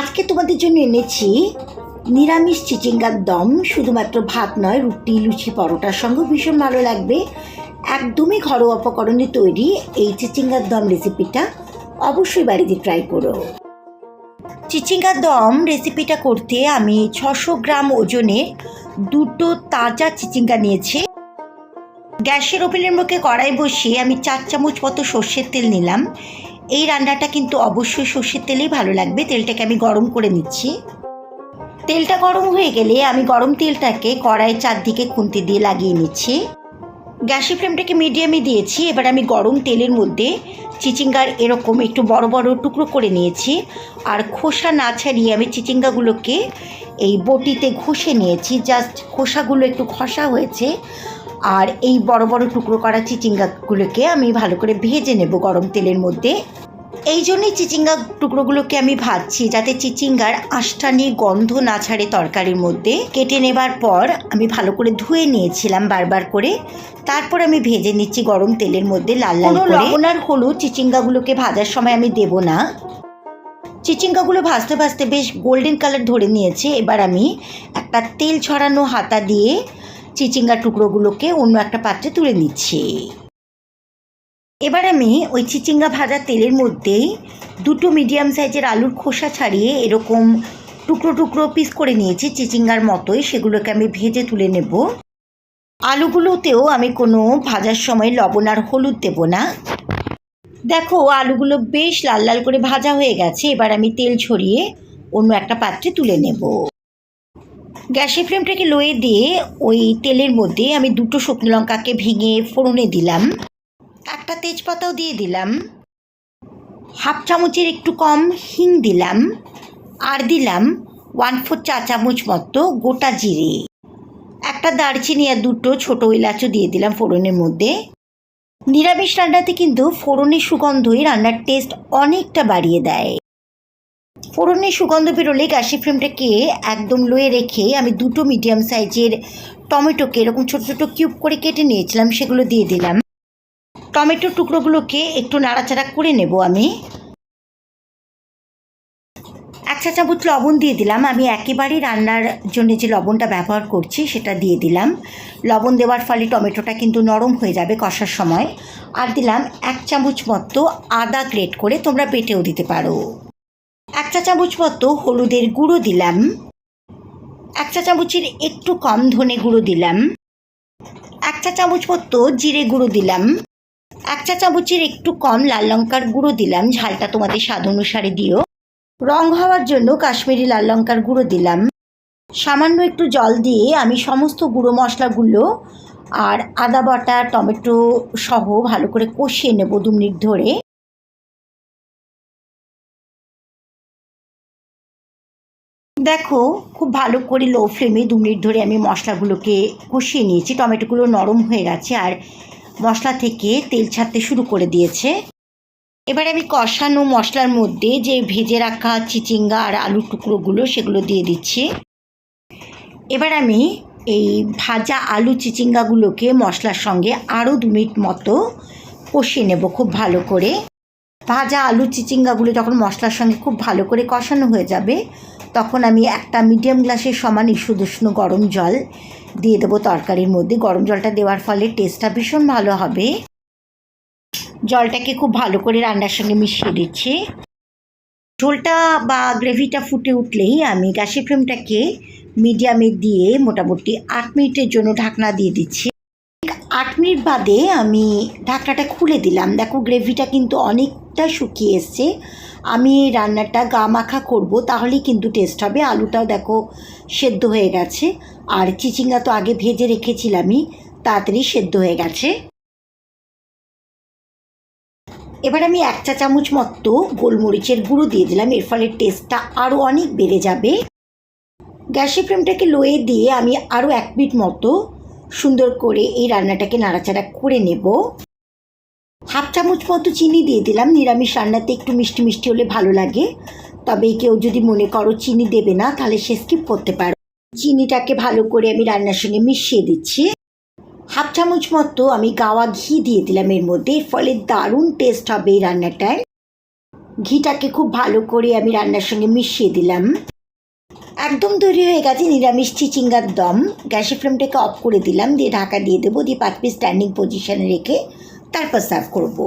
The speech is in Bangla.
আজকে তোমাদের জন্য এনেছি নিরামিষ চিচিঙ্গার দম, শুধুমাত্র ভাত নয়, রুটি, লুচি, পরোটার সঙ্গে ভীষণ ভালো লাগবে। একদমই ঘরোয়া উপকরণে তৈরি এই চিচিঙ্গার দম রেসিপিটা অবশ্যই বাড়িতে ট্রাই করো। চিচিঙ্গার দম রেসিপিটা করতে আমি ছশো গ্রাম ওজনের দুটো তাজা চিচিঙ্গা নিয়েছি। গ্যাসের ওভেনের মুখে কড়াই বসিয়ে আমি চার চামচ মতো সর্ষের তেল নিলাম। এই রান্নাটা কিন্তু অবশ্যই সর্ষের তেলেই ভালো লাগবে। তেলটাকে আমি গরম করে নিচ্ছি। তেলটা গরম হয়ে গেলে আমি গরম তেলটাকে কড়াইয়ের চারদিকে খুন্তি দিয়ে লাগিয়ে নিচ্ছি। গ্যাসের ফ্লেমটাকে মিডিয়ামে দিয়েছি। এবার আমি গরম তেলের মধ্যে চিচিঙ্গার এরকম একটু বড় বড় টুকরো করে নিয়েছি। আর খোসা না ছাড়িয়ে আমি চিচিঙ্গাগুলোকে এই বটিতে ঘষে নিয়েছি। জাস্ট খোসাগুলো একটু খসা হয়েছে। আর এই বড় বড় টুকরো করা চিচিঙ্গাগুলোকে আমি ভালো করে ভেজে নেব গরম তেলের মধ্যে। এই জন্যই চিচিঙ্গা টুকরোগুলোকে আমি ভাজছি যাতে চিচিঙ্গার আষ্টানি গন্ধ না ছাড়ে তরকারির মধ্যে। কেটে নেবার পর আমি ভালো করে ধুয়ে নিয়েছিলাম বারবার করে। তারপর আমি ভেজে নিচ্ছি গরম তেলের মধ্যে লাল লাল করে। লবণ আর হলুদ চিচিঙ্গাগুলোকে ভাজার সময় আমি দেব না। চিচিঙ্গাগুলো ভাজতে ভাজতে বেশ গোল্ডেন কালার ধরে নিয়েছে। এবার আমি একটা তেল ছড়ানো হাতা দিয়ে চিচিঙ্গার টুকরোগুলোকে অন্য একটা পাত্রে তুলে নিচ্ছি। এবার আমি ওই চিচিঙ্গা ভাজা তেলের মধ্যেই দুটো মিডিয়াম সাইজের আলুর খোসা ছাড়িয়ে এরকম টুকরো টুকরো পিস করে নিয়েছি চিচিঙ্গার মতোই, সেগুলোকে আমি ভেজে তুলে নেব। আলুগুলোতেও আমি কোনো ভাজার সময় লবণ আর হলুদ দেব না। দেখো, আলুগুলো বেশ লাল লাল করে ভাজা হয়ে গেছে, এবার আমি তেল ছড়িয়ে অন্য একটা পাত্রে তুলে নেব। গ্যাসের ফ্লেমটাকে লোয়ে দিয়ে ওই তেলের মধ্যে আমি দুটো শুকনো লঙ্কাকে ভেঙে ফোড়নে দিলাম। একটা তেজপাতাও দিয়ে দিলাম। হাফ চামচের একটু কম হিং দিলাম আর দিলাম ওয়ান ফোর চা চামচ মতো গোটা জিরে। একটা দারচিনি আর দুটো ছোটো এলাচও দিয়ে দিলাম ফোড়নের মধ্যে। নিরামিষ রান্নাতে কিন্তু ফোড়নের সুগন্ধই রান্নার টেস্ট অনেকটা বাড়িয়ে দেয়। ফোড়নের সুগন্ধ বেরোলে গ্যাসের ফ্লেমটাকে একদম লোয়ে রেখে আমি দুটো মিডিয়াম সাইজের টমেটোকে এরকম ছোটো ছোটো কিউব করে কেটে নিয়েছিলাম, সেগুলো দিয়ে দিলাম। টমেটোর টুকরোগুলোকে একটু নাড়াচাড়া করে নেব আমি। এক চা চামচ লবণ দিয়ে দিলাম। আমি একেবারেই রান্নার জন্য যে লবণটা ব্যবহার করছি, সেটা দিয়ে দিলাম। লবণ দেওয়ার ফলে টমেটোটা কিন্তু নরম হয়ে যাবে কষার সময়। আর দিলাম এক চামচ মতো আদা গ্রেট করে, তোমরা বেটেও দিতে পারো। এক চা চামচ মতো হলুদের গুঁড়ো দিলাম। এক চা চামচের একটু কম ধনে গুঁড়ো দিলাম। এক চা চামচ মতো জিরে গুঁড়ো দিলাম। এক চা চামচের একটু কম লাল লঙ্কার গুঁড়ো দিলাম। ঝালটা তোমাদের স্বাদ অনুসারে দিও। রং হওয়ার জন্য কাশ্মীরি লাল লঙ্কার গুঁড়ো দিলাম। সামান্য একটু জল দিয়ে আমি সমস্ত গুঁড়ো মশলাগুলো আর আদা বাটা, টমেটো সহ ভালো করে কষিয়ে নেব দু মিনিট ধরে। দেখো, খুব ভালো করে লো ফ্লেমে দু মিনিট ধরে আমি মশলাগুলোকে কষিয়ে নিয়েছি। টমেটোগুলো নরম হয়ে গেছে আর মশলা থেকে তেল ছাড়তে শুরু করে দিয়েছে। এবার আমি কষানো মশলার মধ্যে যে ভেজে রাখা চিচিঙ্গা আর আলুর টুকরোগুলো সেগুলো দিয়ে দিচ্ছি। এবার আমি এই ভাজা আলু চিচিঙ্গাগুলোকে মশলার সঙ্গে আরও দু মিনিট মতো কষিয়ে নেব খুব ভালো করে। ভাজা আলু চিচিঙ্গাগুলো যখন মশলার সঙ্গে খুব ভালো করে কষানো হয়ে যাবে, তখন আমি একটা মিডিয়াম গ্লাসের সমান ইস্যুদুষ্ণ গরম জল দিয়ে দেবো তরকারির মধ্যে। গরম জলটা দেওয়ার ফলে টেস্টটা ভীষণ ভালো হবে। জলটাকে খুব ভালো করে রান্নার সঙ্গে মিশিয়ে দিচ্ছি। ঝোলটা বা গ্রেভিটা ফুটে উঠলেই আমি গ্যাসের ফ্লেমটাকে মিডিয়ামে দিয়ে মোটামুটি আট মিনিটের জন্য ঢাকনা দিয়ে দিচ্ছি। আট মিনিট বাদে আমি ঢাকনাটা খুলে দিলাম। দেখো গ্রেভিটা কিন্তু অনেকটা শুকিয়ে এসছে। আমি এই রান্নাটা গা মাখা করব, তাহলেই কিন্তু টেস্ট হবে। আলুটাও দেখো সেদ্ধ হয়ে গেছে। আর চিচিঙ্গা তো আগে ভেজে রেখেছিলামই, তাড়াতাড়ি সেদ্ধ হয়ে গেছে। এবার আমি এক চা চামচ মতো গোলমরিচের গুঁড়ো দিয়ে দিলাম, এর ফলে টেস্টটা আরও অনেক বেড়ে যাবে। গ্যাসের ফ্লেমটাকে লোয়ে দিয়ে আমি আরও এক মিনিট মতো সুন্দর করে এই রান্নাটাকে নাড়াচাড়া করে নেব। হাফ চামচ মতো চিনি দিয়ে দিলাম। নিরামিষ রান্নাতে একটু মিষ্টি মিষ্টি হলে ভালো লাগে। তবে কেউ যদি মনে করো চিনি দেবে না, তাহলে সে স্কিপ করতে পারো চিনিটাকে ভালো করে আমি রান্নার সঙ্গে মিশিয়ে দিচ্ছি। হাফ চামচ মতো আমি গাওয়া ঘি দিয়ে দিলাম এর মধ্যে। এর ফলে দারুণ টেস্ট হবে এই রান্নাটায়। ঘিটাকে খুব ভালো করে আমি রান্নার সঙ্গে মিশিয়ে দিলাম। একদম তৈরি হয়ে গেছে নিরামিষ চিচিঙ্গার দম। গ্যাসের ফ্লেমটাকে অফ করে দিলাম। দিয়ে ঢাকা দিয়ে দেবো। দিয়ে পাঁচ পিস স্ট্যান্ডিং পজিশনে রেখে তারপর সার্ভ করব।